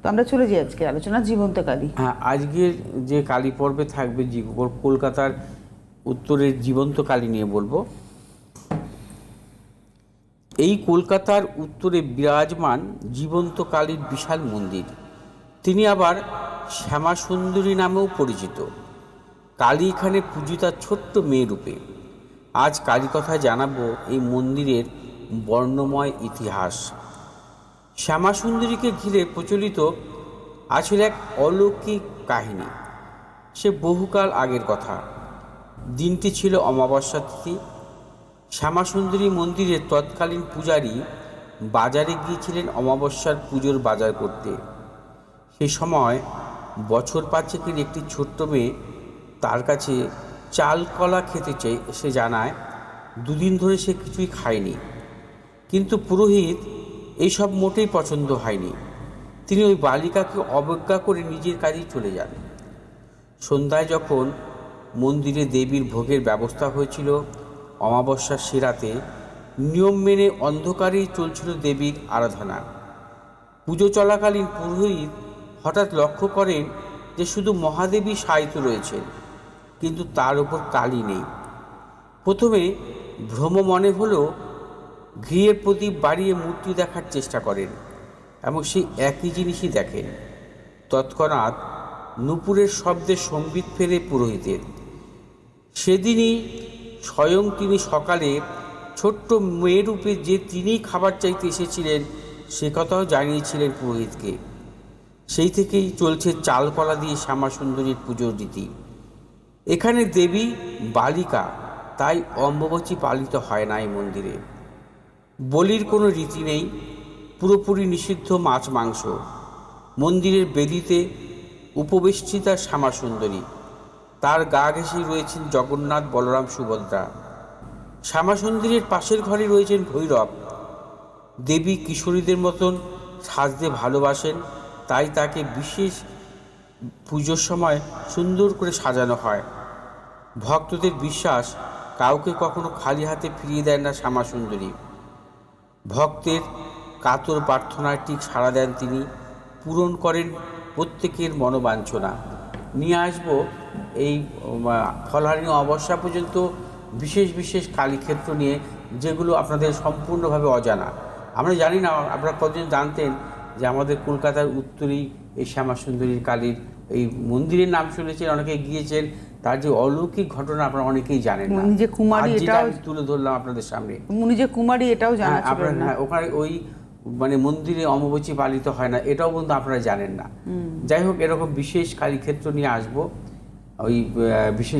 তো আমরা চলে যাই আজকে আলোচনা জীবন্ত কালী হ্যাঁ আজকের যে কালী পর্বে থাকবে কলকাতার উত্তরের জীবন্ত কালী নিয়ে বলব। এই কলকাতার উত্তরে বিরাজমান জীবন্ত কালীর বিশাল মন্দির। তিনি আবার শ্যামা সুন্দরী নামেও পরিচিত। কালী এখানে পূজিতার ছোট্ট মেয়ে রূপে। আজ কালী কথা জানাব এই মন্দিরের বর্ণময় ইতিহাস। শ্যামা সুন্দরীকে ঘিরে প্রচলিত আছে এক অলৌকিক কাহিনী। সে বহুকাল আগের কথা। দিনটি ছিল অমাবস্যা তিথি। শ্যামাসুন্দরী মন্দিরের তৎকালীন পূজারী বাজারে গিয়েছিলেন অমাবস্যার পুজোর বাজার করতে। সে সময় বছর পাঁচেকের একটি ছোট্ট মেয়ে তার কাছে চাল কলা খেতে চেয়ে সে জানায়, দুদিন ধরে সে কিছুই খায়নি। কিন্তু পুরোহিত এইসব মোটেই পছন্দ হয়নি। তিনি ওই বালিকাকে অবজ্ঞা করে নিজের কাজেই চলে যান। সন্ধ্যায় যখন মন্দিরে দেবীর ভোগের ব্যবস্থা হয়েছিল, অমাবস্যার সেরাতে নিয়ম মেনে অন্ধকারেই চলছিল দেবীর আরাধনা। পুজো চলাকালীন পুরোহিত হঠাৎ লক্ষ্য করেন যে শুধু মহাদেবী সাহিত্য রয়েছেন, কিন্তু তার উপর কালী নেই। প্রথমে ভ্রম মনে হলো ঘিয়ের প্রদীপ বাড়িয়ে মূর্তি দেখার চেষ্টা করেন এবং সেই একই জিনিসই দেখেন। তৎক্ষণাৎ নুপুরের শব্দে সম্বিত ফেরে পুরোহিতের। সেদিনই স্বয়ং তিনি সকালে ছোট্ট মেয়েরূপে যে তিনি খাবার চাইতে এসেছিলেন, সে কথাও জানিয়েছিলেন পুরোহিতকে। সেই থেকেই চলছে চালকলা দিয়ে শ্যামা সুন্দরীর পুজোর রীতি। এখানে দেবী বালিকা, তাই অম্বুবাচী পালিত হয় না এই মন্দিরে। বলির কোনো রীতি নেই, পুরোপুরি নিষিদ্ধ মাছ মাংস। মন্দিরের বেদিতে উপবেষ্টিতা শ্যামা সুন্দরী। তার গা ঘেঁষেই রয়েছেন জগন্নাথ বলরাম সুভদ্রা। শ্যামা সুন্দরীর পাশের ঘরে রয়েছেন ভৈরব। দেবী কিশোরীদের মতন সাজতে ভালোবাসেন, তাই তাকে বিশেষ পুজোর সময় সুন্দর করে সাজানো হয়। ভক্তদের বিশ্বাস, কাউকে কখনো খালি হাতে ফিরিয়ে দেয় না শ্যামা সুন্দরী। ভক্তের কাতর প্রার্থনায় ঠিক সাড়া দেন তিনি, পূরণ করেন প্রত্যেকের মনোবাঞ্ছনা। নিয়ে আসব এই ফলহারিণী অবস্যা পর্যন্ত বিশেষ বিশেষ কালীক্ষেত্র নিয়ে, যেগুলো আপনাদের সম্পূর্ণভাবে অজানা। আমরা জানি না, আপনারা কতজন জানতেন যে আমাদের কলকাতার উত্তরেই এই শ্যামাসুন্দরীর কালীর এই মন্দিরের নাম শুনেছেন অনেকে গিয়েছেন তার যে অলৌকিক ঘটনা আপনারা অনেকেই জানেন না। যে কুমারী এটাও- তুলে ধরলাম আপনাদের সামনে। উনি যে কুমারী এটাও জানা হ্যাঁ ছিল আপনার হ্যাঁ ওখানে ওই মানে মন্দিরে অমাবচী পালিত হয় না এটাও কিন্তু আপনারা জানেন না। যাই হোক এরকম বিশেষ কালীক্ষেত্র নিয়ে আসব। ওই বিশেষ